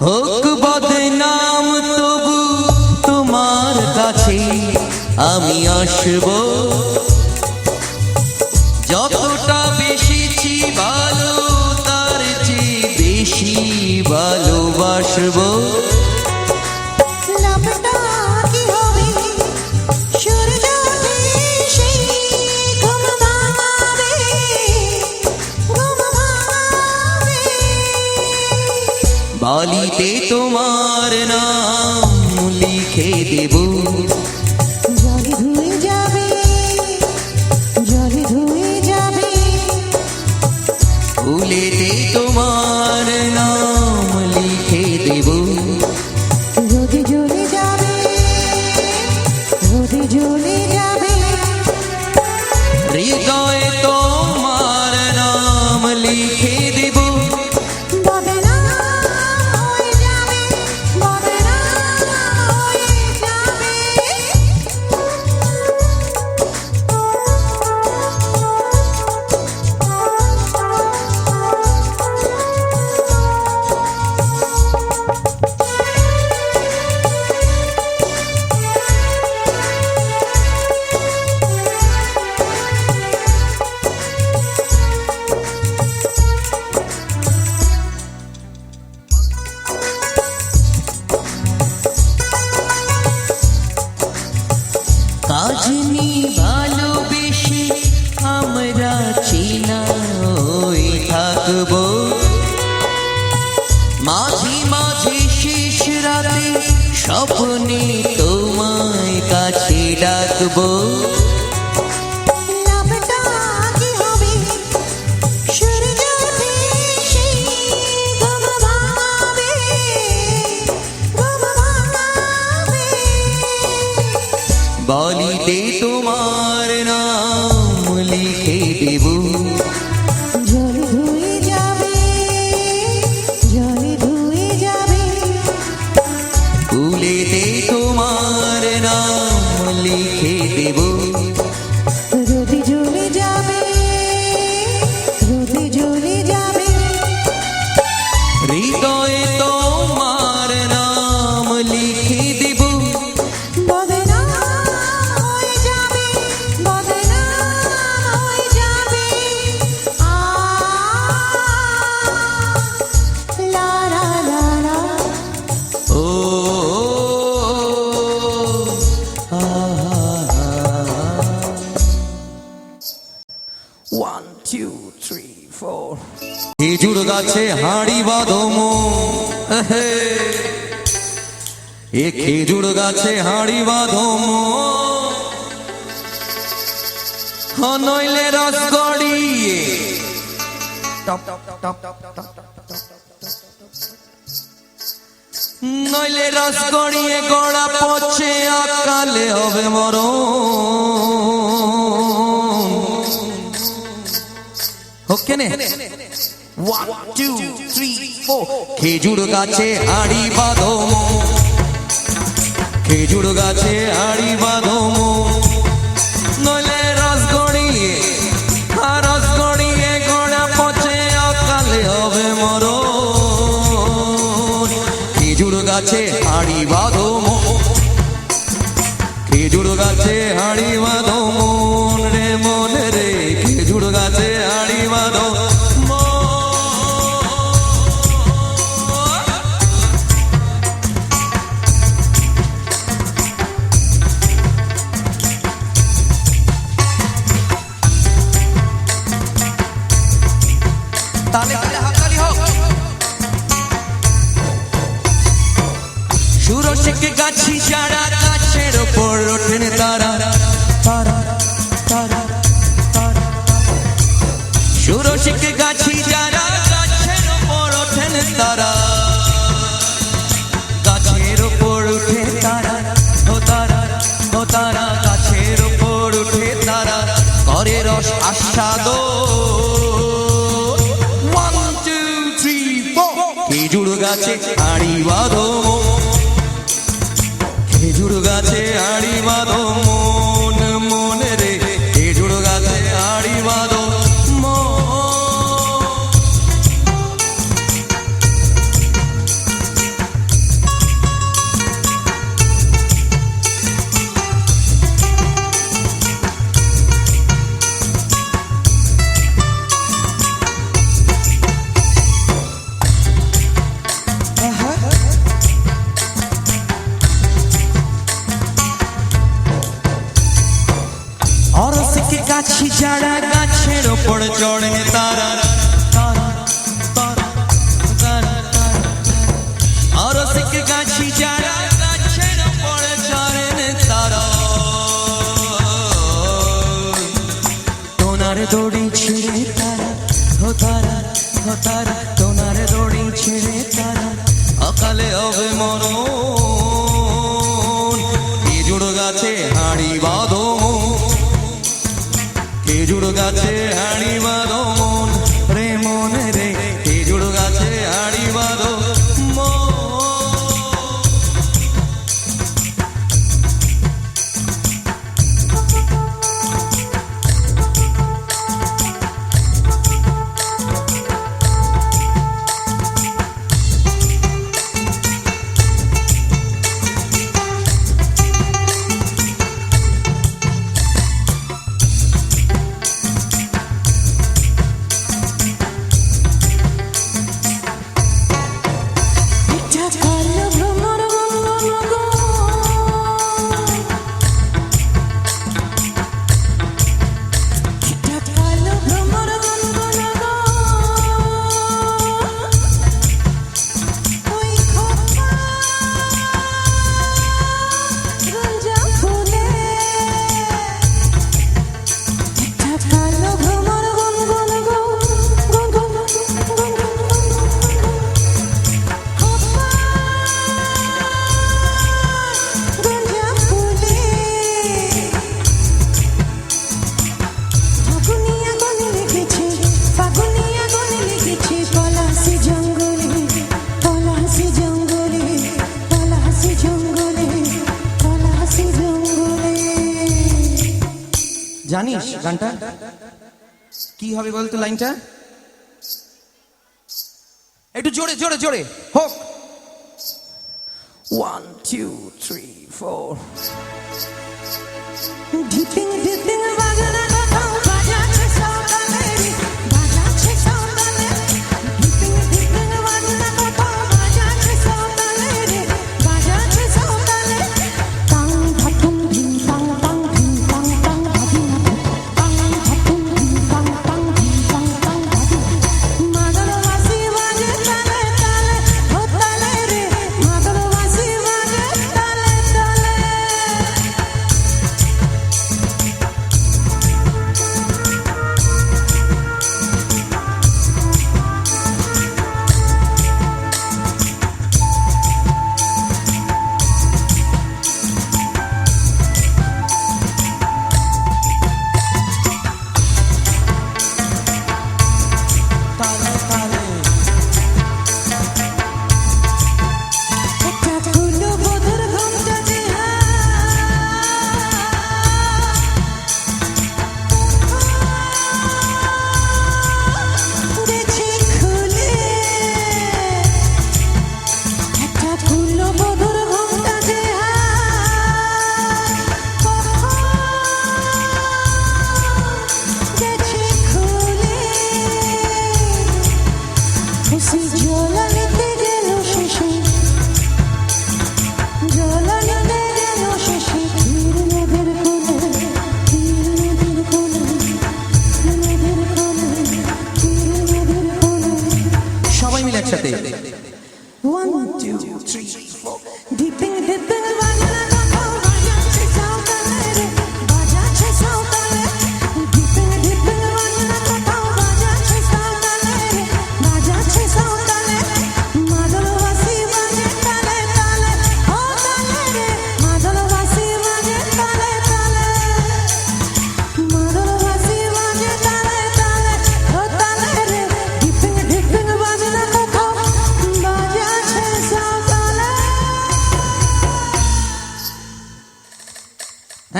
হোক বদনাম তবু তোমার কাছে আমি আসব। যতটা বালিতে তোমার নাম লিখে দেব। কাজ নিয়ে ভালোবেসে আমরা চেনা হয়ে থাকব মাঝে মাঝে শেষ রাতে স্বপ্নে তোমায় কাছে ডাকবো বলিতে তোমার নাম লিখে দেব। ফুলেতে তোমার নাম লিখে দেব। রোদে জ্বলে যাবে রোদে জ্বলে যাবে। হৃদয়ে গাছে হাড়ি বাঁধম এ খেজুর গাছে হাড়ি বাঁধম নইলে নইলে রস গড়া পচে আকালে হবে মরণ খেজুর গাছে হাড়ি বাঁধম খেজুর গাছে হাড়ি বাঁধম নইলে রস গড়িয়ে রস গড়িয়ে গড়া পচে অকালে হবে মর খেজুর গাছে হাড়ি করে রস আস্বাদ খেজুর গাছে আড়ি বাঁধো। খেজুর গাছে হাড়ি বাঁধো। গাছি যারা গাছের ওপর চড়ে তারা। গাছের তারা। তারা। જુડગા છે હાણી મારો জানিস? গানটা? কি হবে বলতো লাইনটা? একটু জোরে জোরে জোরে, হোক। ওয়ান টু থ্রি ফোর ঢিপিং ঢিপিং বাগান একসাথে One, two, three, four. Deep in